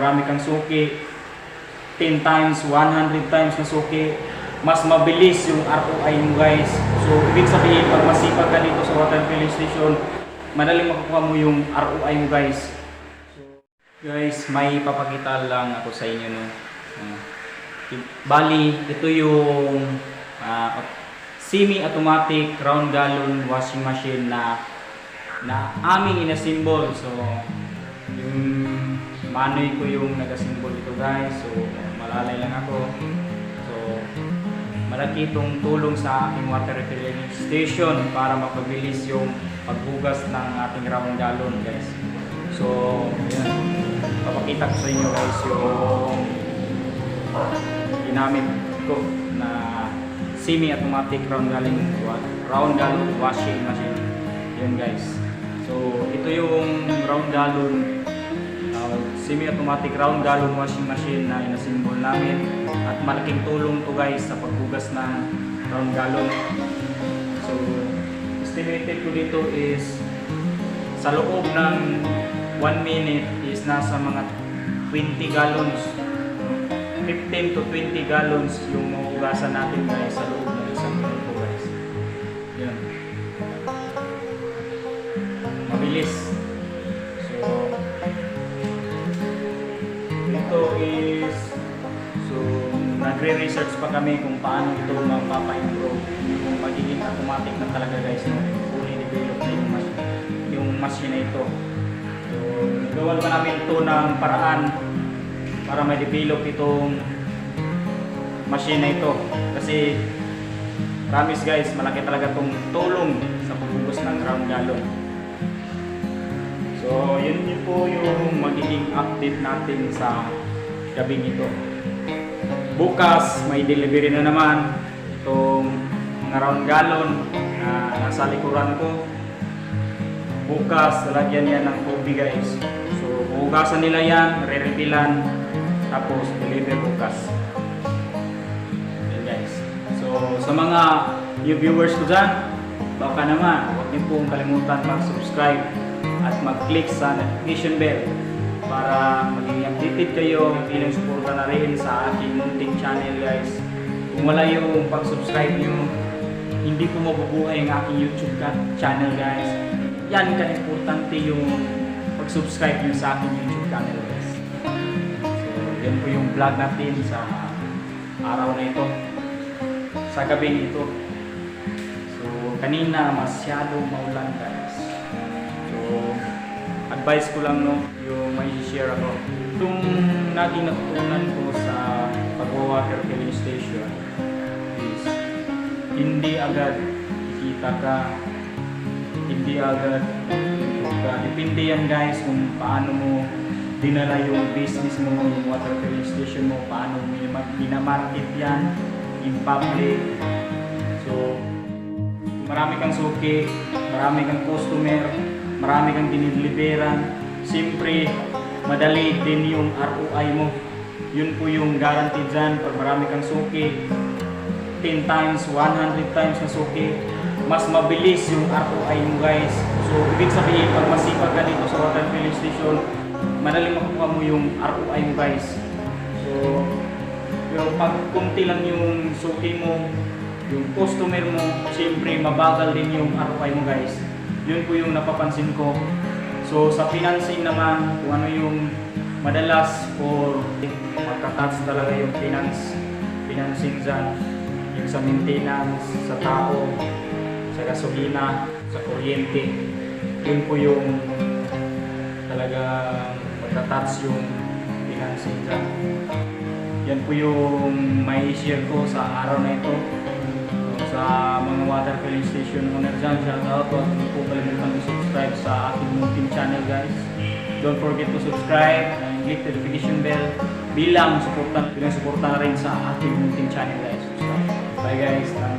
marami kang suki, 10 times, 100 times na suki, mas mabilis yung ROI mo guys. So, ibig sabihin, pag masipag ka dito sa water filling station, madaling makukuha mo yung ROI mo guys. So, guys, may papakita lang ako sa inyo no. Ah, bali, ito yung ah, semi-automatic round gallon washing machine na na aming ina-symbol. So, yung manoy ko yung nag-symbol ito guys. So, malalay lang ako. So, malaki itong tulong sa aking water refilling station para mapabilis yung paghugas ng ating round gallon guys. So, yan. Papakita ko sa inyo guys yung ginamit ko na semi-automatic round gallon round gallon washing machine. Yun guys. So, ito yung round gallon semi-automatic round gallon washing machine na inasimbol namin at malaking tulong to guys sa paghugas ng round gallon. So, estimated ko dito is sa loob ng 1 minute is nasa mga 20 gallons 15 to 20 gallons yung mahugasan natin guys sa loob ng isang minuto guys. Yan. Mabilis. Ito is so nagre-research pa kami kung paano ito mapapa-improve yung magiging automatic na talaga guys no? Fully develop na yung machine yung machine na ito. So nagawan pa namin ito ng paraan para ma-develop itong machine na ito. Kasi promise guys malaki talaga itong tulong sa pagbubugas ng ground gallon. So, yun yun po yung magiging update natin sa gabing ito. Bukas, may delivery na naman itong mga round gallon na nasa likuran ko. Bukas, lalagyan yan ng tubig guys. So, hugasan nila yan, re-refillan, tapos deliver bukas. Yan guys. So, sa mga new viewers ko dyan, baka naman, huwag niyo pong kalimutan mag-subscribe at mag-click sa notification bell para maging updated kayo bilang suporta na rin sa aking munting channel guys. Kung wala yung pag-subscribe nyo, hindi po mabubuhay ang aking YouTube ka- channel guys. Yan ka-importante yung pag-subscribe nyo sa aking YouTube channel guys. So, yan po yung vlog natin sa araw na ito. Sa gabing ito. So, kanina masyado maulan guys. So, advice ko lang no, yung may share ako. Itong naging natutunan ko sa pag-water filling station is hindi agad kikita ka, hindi agad ka. Depende yan guys kung paano mo dinala yung business mo, yung water filling station mo, paano mo minam- minamarket yan in public. So, marami kang suki, marami kang customer, marami kang dinideliveran, siyempre, madali din yung ROI mo. Yun po yung guaranteed dyan. Pag marami kang suki, 10 times, 100 times na suki, mas mabilis yung ROI mo guys. So, ibig sabihin, pag masipag ka dito sa water filling station, madaling makukuha mo yung ROI mo guys. So, yung pag kunti lang yung suki mo, yung customer mo, siyempre mabagal din yung ROI mo guys. Yun po yung napapansin ko. So sa financing naman, kung ano yung madalas for magka-touch talaga yung finance, financing dyan, yung sa maintenance, sa tao, sa gasolina, sa kuryente. Yun po yung talaga magka-touch yung financing dyan. Yan po yung may share ko sa araw na ito. So, sa mga water filling station owner dyan, shout out. Huwag niyo po kalimutan i-subscribe sa aking munting channel guys. Don't forget to subscribe and click the notification bell bilang suporta, bilang suporta na rin sa aking munting channel guys. Subscribe. Bye guys.